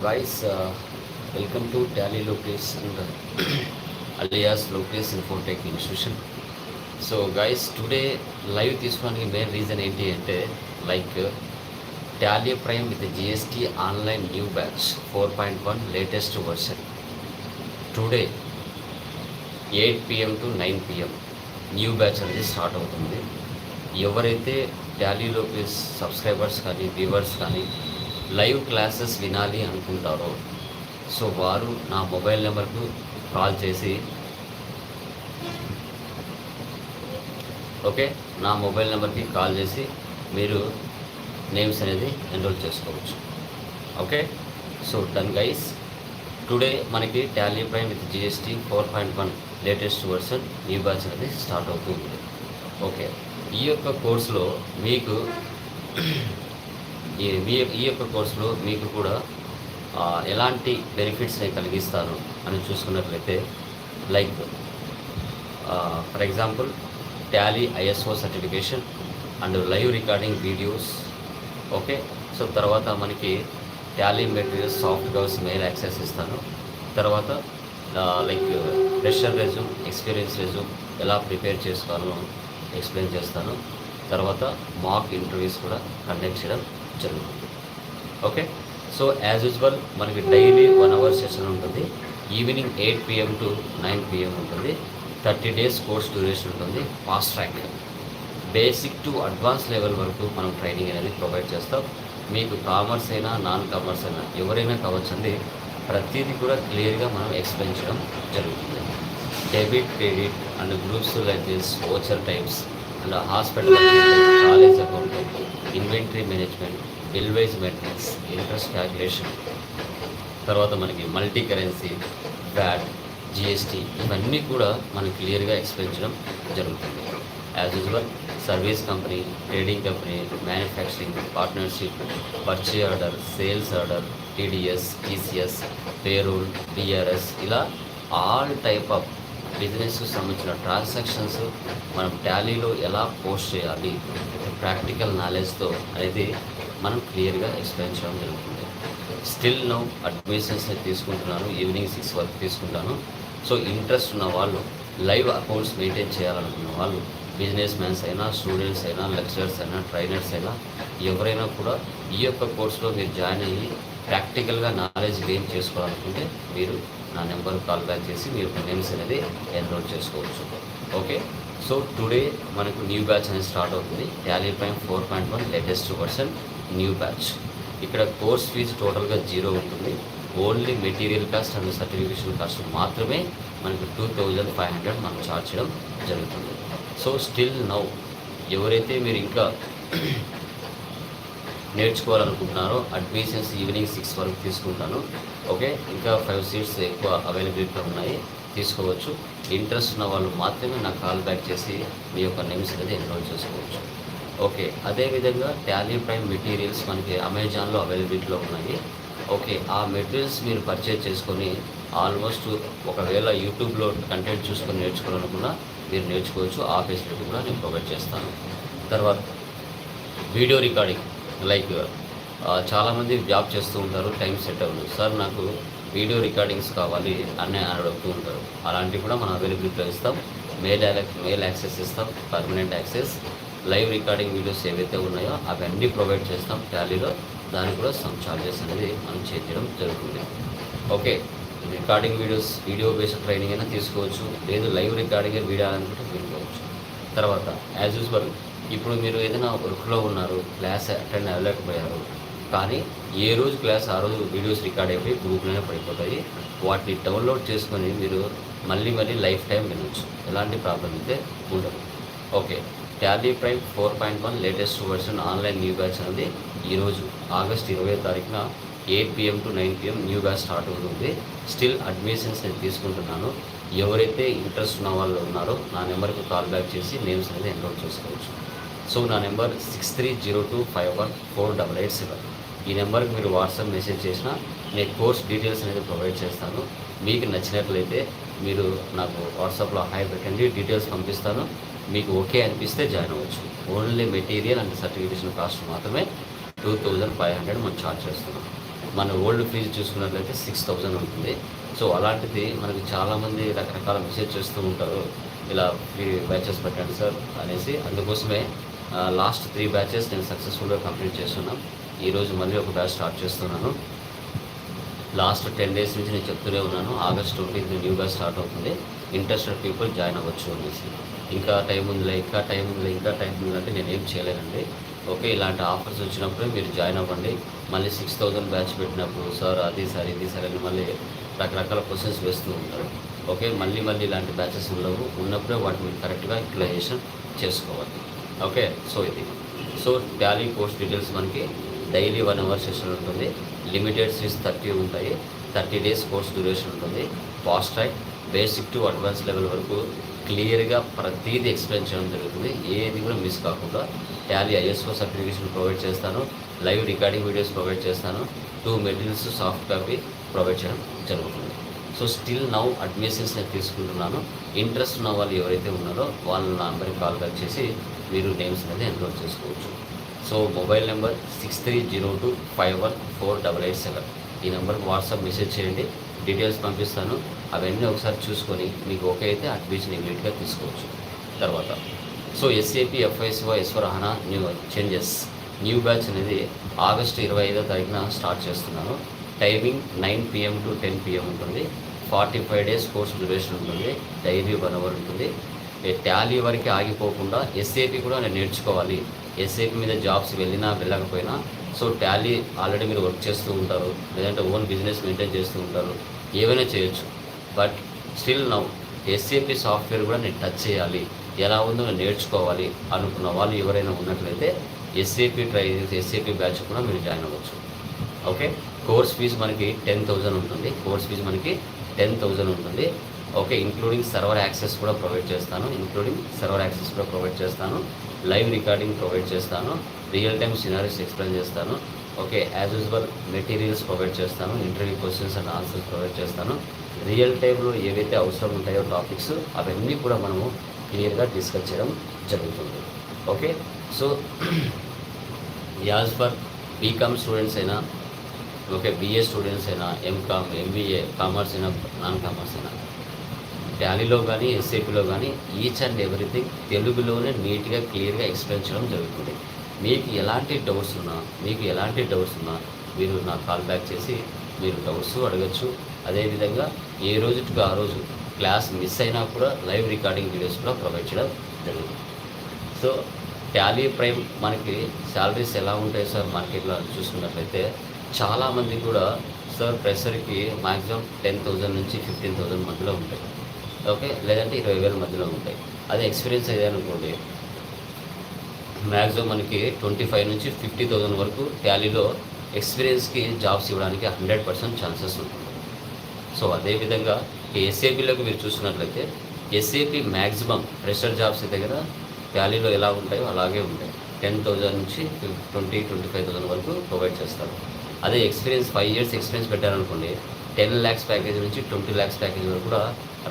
guys uh, welcome to tally lokesh and uh, alias lokesh infotech institution. So guys today live తీసుకోవడానికి main reason ఏంటి అంటే like Tally Prime with GST online new batch four point one latest version today eight PM to nine PM new batch అనేది start అవుతుంది. ఎవరైతే టాలీలోకి subscribers కానీ viewers కానీ live classes వినాలి అనుకుంటారో సో వారు నా మొబైల్ నెంబర్కు కాల్ చేసి ఓకే నా మొబైల్ నెంబర్కి కాల్ చేసి మీరు నేమ్స్ అనేది ఎన్రోల్ చేసుకోవచ్చు. Okay so done guys. Today మనకి Tally Prime with GST four point one latest version new batch అనేది స్టార్ట్ అవుతుంది ఓకే ఈ యొక్క కోర్సులో మీకు ఈ మీ- ఈ యొక్క కోర్సులో మీకు కూడా ఎలాంటి బెనిఫిట్స్ని కలిగిస్తాను అని చూసుకున్నట్లయితే like for example Tally ISO certification and live recording videos okay? So తర్వాత మనకి Tally materials soft covers mail access ఇస్తాను. తర్వాత like fresher resume experience resume ఎలా ప్రిపేర్ చేసుకోవాలో ఎక్స్ప్లెయిన్ చేస్తాను. తర్వాత మాక్ ఇంటర్వ్యూస్ కూడా కండక్ట్ చేయడం జరుగుతుంది. ఓకే సో యాజ్ యూజువల్ మనకి డైలీ వన్ అవర్ సెషన్ ఉంటుంది. Evening eight PM to nine PM ఉంటుంది. థర్టీ డేస్ కోర్స్ డ్యూరేషన్ ఉంటుంది. Fast track basic to advance level వరకు మనం ట్రైనింగ్ అనేది ప్రొవైడ్ చేస్తాం. మీకు కామర్స్ అయినా నాన్ కామర్స్ అయినా ఎవరైనా కావచ్చండి ప్రతిదీ కూడా క్లియర్గా మనం ఎక్స్ప్లెయిన్ చేయడం జరుగుతుంది. Debit credit and groups like this voucher types and hospital college account inventory management bill wise maintenance interest calculation తర్వాత మనకి మల్టీ కరెన్సీ వ్యాట్ జిఎస్టీ ఇవన్నీ కూడా మనం క్లియర్గా ఎక్స్ప్లెయిన్ చేయడం జరుగుతుంది. As usual service company trading company manufacturing partnership purchase order sales order TDS TCS payroll TRS ఇలా all type of బిజినెస్కు సంబంధించిన ట్రాన్సాక్షన్స్ మనం టాలీలో ఎలా పోస్ట్ చేయాలి ప్రాక్టికల్ నాలెడ్జ్తో అనేది మనం క్లియర్గా ఎక్స్ప్లెయిన్ చేయడం జరుగుతుంది. స్టిల్ నో అడ్మిషన్స్ తీసుకుంటున్నాను ఈవినింగ్ సిక్స్ వరకు తీసుకుంటాను. సో ఇంట్రెస్ట్ ఉన్న వాళ్ళు లైవ్ అకౌంట్స్ మెయింటైన్ చేయాలనుకున్న వాళ్ళు బిజినెస్ మ్యాన్స్ అయినా స్టూడెంట్స్ అయినా లెక్చరర్స్ అయినా ట్రైనర్స్ అయినా ఎవరైనా కూడా ఈ యొక్క కోర్సులో మీరు జాయిన్ అయ్యి ప్రాక్టికల్గా నాలెడ్జ్ గెయిన్ చేసుకోవాలనుకుంటే మీరు నా నెంబర్ కాల్ బ్యాక్ చేసి మీరు నేమ్స్ అనేది ఎన్రోల్ చేసుకోవచ్చు. ఓకే? సో టుడే మనకు న్యూ బ్యాచ్ అనేది స్టార్ట్ అవుతుంది. ట్యాలీ పైన four point one latest version new batch. ఇక్కడ కోర్స్ ఫీజు టోటల్గా జీరో ఉంటుంది. Only material cost and certification cost మాత్రమే మనకు టూ థౌజండ్ ఫైవ్ హండ్రెడ్ మనం ఛార్జ్ చేయడం జరుగుతుంది. సో స్టిల్ నౌ ఎవరైతే మీరు ఇంకా నేర్చుకోవాలనుకుంటున్నారో అడ్మిషన్స్ ఈవినింగ్ సిక్స్ వరకు తీసుకుంటాను. ఓకే? ఇంకా ఫైవ్ సీట్స్ ఎక్కువ అవైలబిలిటీలో ఉన్నాయి. తీసుకోవచ్చు. ఇంట్రెస్ట్ ఉన్న వాళ్ళు మాత్రమే నాకు కాల్ బ్యాక్ చేసి మీ యొక్క నేమ్స్ అనేది ఎన్రోల్ చేసుకోవచ్చు. ఓకే? అదేవిధంగా టాలీ ప్రైమ్ మెటీరియల్స్ మనకి అమెజాన్లో అవైలబిలిటీలో ఉన్నాయి. ఓకే? ఆ మెటీరియల్స్ మీరు పర్చేజ్ చేసుకొని ఆల్మోస్ట్ ఒకవేళ యూట్యూబ్లో కంటెంట్ చూసుకొని నేర్చుకోవాలనుకున్నా మీరు నేర్చుకోవచ్చు. ఆ ఫెసిలిటీ కూడా నేను ప్రొవైడ్ చేస్తాను. తర్వాత వీడియో రికార్డింగ్ లైక్ చాలామంది జాబ్ చేస్తూ ఉంటారు టైం సెట్ అవ్వదు. సార్ నాకు వీడియో రికార్డింగ్స్ కావాలి అని అడుగుతూ ఉంటారు. అలాంటివి కూడా మనం అవైలబిలిటీలో ఇస్తాం. మెయిల్ మెయిల్ యాక్సెస్ ఇస్తాం permanent access. Live recording videos ఏవైతే ఉన్నాయో అవన్నీ ప్రొవైడ్ చేస్తాం టాలీలో. దానికి కూడా సమ్ ఛార్జెస్ అనేది మనం చేయడం జరుగుతుంది. Okay recording videos video based training అయినా తీసుకోవచ్చు. లేదు లైవ్ రికార్డింగ్ వీడియో అనుకుంటే వినుకోవచ్చు తర్వాత యాజ్ యూజువల్ ఇప్పుడు మీరు ఏదైనా వర్క్లో ఉన్నారు క్లాస్ అటెండ్ అవ్వలేకపోయారు. కానీ ఏ రోజు క్లాస్ ఆ రోజు వీడియోస్ రికార్డ్ అయిపోయి గ్రూప్లోనే పడిపోతాయి. వాటిని డౌన్లోడ్ చేసుకొని మీరు మళ్ళీ మళ్ళీ లైఫ్ టైం వినొచ్చు. ఎలాంటి ప్రాబ్లం అయితే ఉండదు. Okay. Tally Prime four point one latest version online new batch అనేది ఈరోజు ఆగస్ట్ ఇరవై తారీఖున eight PM to nine PM new batch start అవుతుంది. స్టిల్ అడ్మిషన్స్ నేను తీసుకుంటున్నాను. ఎవరైతే ఇంట్రెస్ట్ ఉన్న వాళ్ళు ఉన్నారో నా నెంబర్కి కాల్ బ్యాక్ చేసి నేమ్స్ అనేది ఎన్రోల్ చేసుకోవచ్చు. సో నా number six three zero two five one four double eight seven. ఈ నెంబర్కి మీరు వాట్సాప్ మెసేజ్ చేసినా నేను కోర్స్ డీటెయిల్స్ అనేది ప్రొవైడ్ చేస్తాను. మీకు నచ్చినట్లయితే మీరు నాకు వాట్సాప్లో హాయ్ పెట్టండి డీటెయిల్స్ పంపిస్తాను. మీకు ఓకే అనిపిస్తే జాయిన్ అవ్వచ్చు. Only material and certification cost మాత్రమే టూ థౌజండ్ ఫైవ్ హండ్రెడ్ మనం ఛార్జ్ చేస్తున్నాం. మన ఓల్డ్ ఫీజు చూసుకున్నట్లయితే సిక్స్ థౌజండ్ ఉంటుంది. సో అలాంటిది మనకి చాలామంది రకరకాల మెసేజ్ చేస్తూ ఉంటారు. ఇలా ఫ్రీ బ్యాచెస్ పెట్టండి సార్ అనేసి. అందుకోసమే లాస్ట్ త్రీ బ్యాచెస్ నేను సక్సెస్ఫుల్గా కంప్లీట్ చేస్తున్నాం. ఈరోజు మళ్ళీ ఒక బ్యాచ్ స్టార్ట్ చేస్తున్నాను. లాస్ట్ టెన్ డేస్ నుంచి నేను చెప్తూనే ఉన్నాను. August twenty new batch start అవుతుంది. ఇంట్రెస్టెడ్ పీపుల్ జాయిన్ అవ్వచ్చు అనేసి. ఇంకా టైం ఉందిలే ఇంకా టైం ఉందిలే ఇంకా టైం ఉందంటే నేను ఏం చేయలేనండి. ఓకే ఇలాంటి ఆఫర్స్ వచ్చినప్పుడు మీరు జాయిన్ అవ్వండి. మళ్ళీ సిక్స్ థౌజండ్ బ్యాచ్ పెట్టినప్పుడు సార్ అది సార్ ఇది సార్ అని మళ్ళీ రకరకాల క్వశ్చన్స్ వేస్తూ ఉంటారు. ఓకే మళ్ళీ మళ్ళీ ఇలాంటి బ్యాచెస్ ఉండవు. ఉన్నప్పుడే వాటిని మీరు కరెక్ట్గా యూటిలైజేషన్ చేసుకోవాలి. ఓకే సో ఇది. సో టాలీ కోర్స్ డీటెయిల్స్ మనకి డైలీ వన్ అవర్ సెషన్ ఉంటుంది. లిమిటెడ్ సీట్స్ థర్టీ ఉంటాయి. థర్టీ డేస్ కోర్స్ డ్యూరేషన్ ఉంటుంది. Fast track basic to advance level వరకు క్లియర్గా ప్రతిదీ ఎక్స్ప్లెయిన్ చేయడం జరుగుతుంది. ఏది కూడా మిస్ కాకుండా ట్యాలీ ఐఎస్ఓ సర్టిఫికేషన్ ప్రొవైడ్ చేస్తాను. లైవ్ రికార్డింగ్ వీడియోస్ ప్రొవైడ్ చేస్తాను. Two materials soft copy provide చేయడం జరుగుతుంది. సో స్టిల్ నౌ అడ్మిషన్స్ నేను తీసుకుంటున్నాను. ఇంట్రెస్ట్ ఉన్న వాళ్ళు ఎవరైతే ఉన్నారో వాళ్ళ నెంబర్కి కాల్ బ్యాక్ చేసి మీరు నేమ్స్ అనేది ఎన్రోల్ చేసుకోవచ్చు. So mobile number six three zero two five one four double eight seven. ఈ నెంబర్కి వాట్సాప్ మెసేజ్ చేయండి. డీటెయిల్స్ పంపిస్తాను. అవన్నీ ఒకసారి చూసుకొని మీకు ఓకే అయితే అడ్మిషన్ ఇమీడియట్గా తీసుకోవచ్చు. తర్వాత. So SAP FICO S four new changes. New batch అనేది ఆగస్టు ఇరవై ఐదో తారీఖున స్టార్ట్ చేస్తున్నాను. Timing nine PM to ten PM ఉంటుంది. Forty five days course duration ఉంటుంది. డైరీ వన్ అవర్ ఉంటుంది. టాలీ వరకు ఆగిపోకుండా ఎస్ఏపి కూడా నేను నేర్చుకోవాలి. ఎస్ఏపి మీద జాబ్స్ వెళ్ళినా వెళ్ళకపోయినా సో టాలీ ఆల్రెడీ మీరు వర్క్ చేస్తూ ఉంటారు లేదంటే ఓన్ బిజినెస్ మెయింటైన్ చేస్తూ ఉంటారు ఏవైనా చేయొచ్చు. But still now SAP software కూడా నేను టచ్ చేయాలి ఎలా ఉందో నేను నేర్చుకోవాలి అనుకున్న వాళ్ళు ఎవరైనా ఉన్నట్లయితే ఎస్ఏపి ట్రై ఎస్ఏపి బ్యాచ్ కూడా మీరు జాయిన్ అవ్వచ్చు. ఓకే? కోర్స్ ఫీజు మనకి టెన్ థౌజండ్ ఉంటుంది. కోర్స్ ఫీజు మనకి టెన్ థౌజండ్ ఉంటుంది. ఓకే ఇంక్లూడింగ్ సర్వర్ యాక్సెస్ కూడా ప్రొవైడ్ చేస్తాను. ఇంక్లూడింగ్ సర్వర్ యాక్సెస్ కూడా ప్రొవైడ్ చేస్తాను. లైవ్ రికార్డింగ్ ప్రొవైడ్ చేస్తాను. రియల్ టైమ్ సినారీస్ ఎక్స్ప్లెయిన్ చేస్తాను. Okay as usual materials provide చేస్తాను. Interview questions and answers provide చేస్తాను. రియల్ టైంలో ఏవైతే అవసరం ఉంటాయో టాపిక్స్ అవన్నీ కూడా మనము క్లియర్గా డిస్కస్ చేయడం జరుగుతుంది. Okay so as for BCom students అయినా ఓకే బీఏ స్టూడెంట్స్ అయినా ఎంకామ్ ఎంబీఏ కామర్స్ అయినా నాన్ కామర్స్ అయినా టాలీలో కానీ ఎస్ఏపీలో కానీ ఈచ్ అండ్ ఎవ్రీథింగ్ తెలుగులోనే నీట్గా క్లియర్గా ఎక్స్ప్లెయిన్ చేయడం జరుగుతుంది. మీకు ఎలాంటి డౌట్స్ ఉన్నా మీకు ఎలాంటి డౌట్స్ ఉన్నా మీరు నాకు కాల్ బ్యాక్ చేసి మీరు డౌట్స్ అడగచ్చు. అదేవిధంగా ఏ రోజుకి ఆ రోజు క్లాస్ మిస్ అయినా కూడా లైవ్ రికార్డింగ్ వీడియోస్ కూడా ప్రొవైడ్ చేయడం జరుగుతుంది. సో టాలీ ప్రైమ్ మనకి శాలరీస్ ఎలా ఉంటాయి సార్ మార్కెట్లో చూసుకున్నట్లయితే చాలామంది కూడా సార్ ప్రెషర్కి మ్యాక్సిమం టెన్ థౌజండ్ నుంచి ఫిఫ్టీన్ థౌజండ్ మధ్యలో ఉంటాయి. ఓకే? లేదంటే ఇరవై వేల మధ్యలో ఉంటాయి. అదే ఎక్స్పీరియన్స్ అయ్యారనుకోండి మ్యాక్సిమం మనకి ట్వంటీ ఫైవ్ నుంచి ఫిఫ్టీ థౌజండ్ వరకు ట్యాలీలో ఎక్స్పీరియన్స్కి జాబ్స్ ఇవ్వడానికి హండ్రెడ్ పర్సెంట్ ఛాన్సెస్ ఉంటుంది. సో అదేవిధంగా ఎస్ఏపీలోకి మీరు చూసినట్లయితే ఎస్ఏపీ మ్యాక్సిమం ప్రెషర్ జాబ్స్ దగ్గర ట్యాలీలో ఎలా ఉంటాయో అలాగే ఉంటాయి. టెన్ థౌజండ్ నుంచి ట్వంటీ ట్వంటీ ఫైవ్ థౌసండ్ వరకు ప్రొవైడ్ చేస్తారు. అదే ఎక్స్పీరియన్స్ ఫైవ్ ఇయర్స్ ఎక్స్పీరియన్స్ పెట్టారనుకోండి టెన్ ల్యాక్స్ ప్యాకేజ్ నుంచి ట్వంటీ ల్యాక్స్ ప్యాకేజ్ వరకు కూడా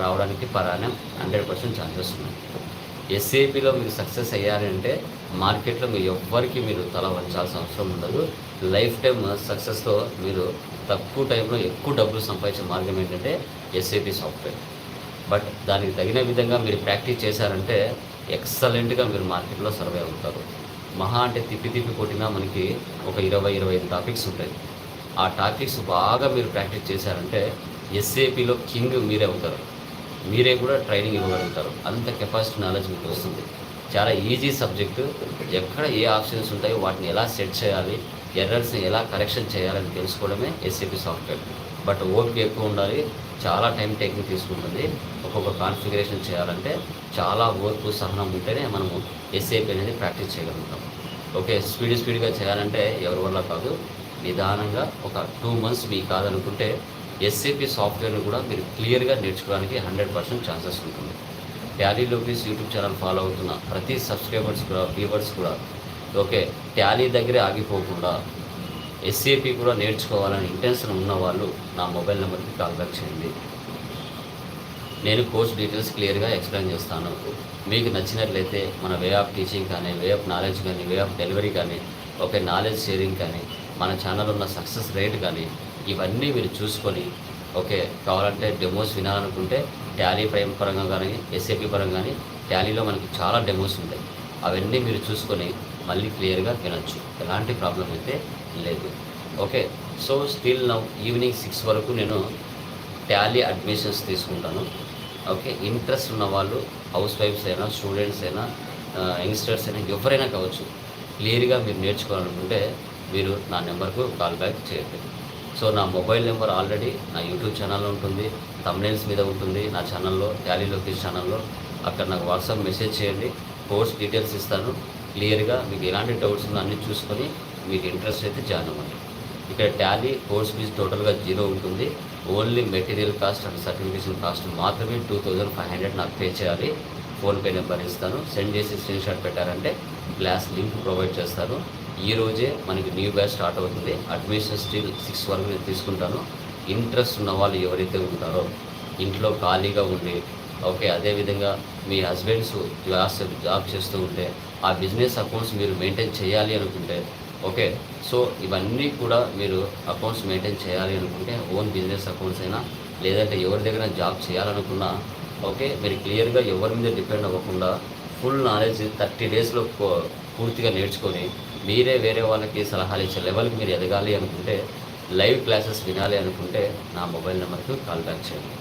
రావడానికి పరాణం హండ్రెడ్ పర్సెంట్ ఛాన్సెస్ ఉన్నాయి. ఎస్ఏపిలో మీరు సక్సెస్ అయ్యారంటే మార్కెట్లో మీరు ఎవ్వరికి మీరు తల వంచాల్సిన అవసరం ఉండదు. లైఫ్ టైం సక్సెస్తో మీరు తక్కువ టైంలో ఎక్కువ డబ్బులు సంపాదించే మార్గం ఏంటంటే ఎస్ఏపి సాఫ్ట్వేర్. బట్ దానికి తగిన విధంగా మీరు ప్రాక్టీస్ చేశారంటే ఎక్సలెంట్గా మీరు మార్కెట్లో సర్వే అవుతారు. మహా అంటే తిప్పి తిప్పి కొట్టినా మనకి ఒక ఇరవై ఇరవై ఐదు టాపిక్స్ ఉంటాయి. ఆ టాపిక్స్ బాగా మీరు ప్రాక్టీస్ చేశారంటే ఎస్ఏపిలో కింగ్ మీరే అవుతారు. మీరే కూడా ట్రైనింగ్ ఇవ్వగలుగుతారు. అంత కెపాసిటీ నాలెడ్జ్ మీకు వస్తుంది. చాలా ఈజీ సబ్జెక్టు ఎక్కడ ఏ ఆప్షన్స్ ఉంటాయో వాటిని ఎలా సెట్ చేయాలి ఎర్రర్స్ని ఎలా కరెక్షన్ చేయాలని తెలుసుకోవడమే ఎస్ఏపి సాఫ్ట్వేర్ బట్ ఓపిక ఎక్కువ ఉండాలి చాలా టైం టేకింగ్ తీసుకుంటుంది. ఒక్కొక్క కాన్ఫిగరేషన్ చేయాలంటే చాలా ఓర్పు సహనం ఉంటేనే మనము ఎస్ఏపి అనేది ప్రాక్టీస్ చేయగలుగుతాం. ఓకే స్పీడ్ స్పీడ్గా చేయాలంటే ఎవరి వల్ల కాదు. నిదానంగా ఒక టూ మంత్స్ మీ కాదనుకుంటే ఎస్ఏపి సాఫ్ట్వేర్ని కూడా మీరు క్లియర్గా నేర్చుకోవడానికి హండ్రెడ్ పర్సెంట్ ఛాన్సెస్ ఉంటుంది. ట్యాలీ లోపీస్ యూట్యూబ్ ఛానల్ ఫాలో అవుతున్న ప్రతి సబ్స్క్రైబర్స్ కూడా వ్యూవర్స్ కూడా ఓకే ట్యాలీ దగ్గరే ఆగిపోకుండా ఎస్ఏపి కూడా నేర్చుకోవాలని ఇంటెన్షన్ ఉన్న వాళ్ళు నా మొబైల్ నెంబర్కి కాల్ బ్యాక్ చేయండి. నేను కోర్స్ డీటెయిల్స్ క్లియర్గా ఎక్స్ప్లెయిన్ చేస్తాను. మీకు నచ్చినట్లయితే మన వే ఆఫ్ టీచింగ్ కానీ వే ఆఫ్ నాలెడ్జ్ కానీ వే ఆఫ్ డెలివరీ కానీ ఓకే నాలెడ్జ్ షేరింగ్ కానీ మన ఛానల్ ఉన్న సక్సెస్ రేట్ కానీ ఇవన్నీ మీరు చూసుకొని ఓకే కావాలంటే డెమోస్ వినాలనుకుంటే టాలీ ప్రైమ్ పరంగా కానీ ఎస్ఏపీ పరంగా కానీ టాలీలో మనకి చాలా డెమోస్ ఉంటాయి. అవన్నీ మీరు చూసుకొని మళ్ళీ క్లియర్గా వినొచ్చు. ఎలాంటి ప్రాబ్లం అయితే లేదు. Okay so still now evening six వరకు నేను టాలీ అడ్మిషన్స్ తీసుకుంటాను. ఓకే ఇంట్రెస్ట్ ఉన్న వాళ్ళు హౌస్ వైఫ్స్ అయినా స్టూడెంట్స్ అయినా uh, యంగ్స్టర్స్ అయినా ఎవరైనా కావచ్చు క్లియర్గా మీరు నేర్చుకోవాలనుకుంటే మీరు నా నెంబర్కు కాల్ బ్యాక్ చేయండి. సో నా మొబైల్ నెంబర్ ఆల్రెడీ నా యూట్యూబ్ ఛానల్లో ఉంటుంది తమ్నేల్స్ మీద ఉంటుంది నా ఛానల్లో ట్యాలీ లోకేష్ ఛానల్లో. అక్కడ నాకు వాట్సాప్ మెసేజ్ చేయండి కోర్స్ డీటెయిల్స్ ఇస్తాను. క్లియర్గా మీకు ఎలాంటి డౌట్స్ ఉన్నా అన్నీ చూసుకొని మీకు ఇంట్రెస్ట్ అయితే జాయిన్ అవ్వండి. ఇక్కడ ట్యాలీ కోర్స్ ఫీజు టోటల్గా జీరో ఉంటుంది. Only material cost and certification cost మాత్రమే టూ థౌజండ్ ఫైవ్ హండ్రెడ్ నాకు పే చేయాలి. ఫోన్పే నెంబర్ ఇస్తాను. సెండ్ చేసి స్క్రీన్ షాట్ పెట్టారంటే క్లాస్ లింక్ ప్రొవైడ్ చేస్తాను. ఈ రోజే మనకి న్యూ బ్యాచ్ స్టార్ట్ అవుతుంది. అడ్మిషన్ స్టిల్ సిక్స్ వరకు నేను తీసుకుంటాను. ఇంట్రెస్ట్ ఉన్న వాళ్ళు ఎవరైతే ఉంటారో ఇంట్లో ఖాళీగా ఉండి ఓకే అదేవిధంగా మీ హస్బెండ్స్ జాబ్స్ జాబ్ చేస్తూ ఉంటే ఆ బిజినెస్ అకౌంట్స్ మీరు మెయింటైన్ చేయాలి అనుకుంటే ఓకే సో ఇవన్నీ కూడా మీరు అకౌంట్స్ మెయింటైన్ చేయాలి అనుకుంటే ఓన్ బిజినెస్ అకౌంట్స్ అయినా లేదంటే ఎవరి దగ్గర జాబ్ చేయాలనుకున్నా ఓకే మీరు క్లియర్గా ఎవరి మీద డిపెండ్ అవ్వకుండా ఫుల్ నాలెడ్జ్ థర్టీ డేస్లో పూర్తిగా నేర్చుకొని మీరే వేరే వాళ్ళకి సలహాలు ఇచ్చే లెవెల్కి మీరు ఎదగాలి అనుకుంటే లైవ్ క్లాసెస్ వినాలి అనుకుంటే నా మొబైల్ నెంబర్కి కాల్ బ్యాక్ చేయండి.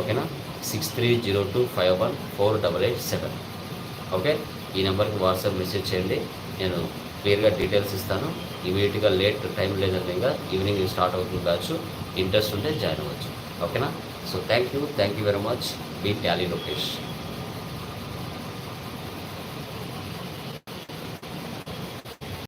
ఓకేనా? Six three zero two five one four double eight seven okay? ఈ నెంబర్కి వాట్సాప్ మెసేజ్ చేయండి. నేను క్లియర్గా డీటెయిల్స్ ఇస్తాను. ఇమీడియట్గా లేట్ టైం లేదంటే ఇంకా ఈవినింగ్ స్టార్ట్ అవుతుంది కావచ్చు. ఇంట్రెస్ట్ ఉంటే జాయిన్ అవ్వచ్చు. ఓకేనా? So thank you thank you very much B Tally Lokesh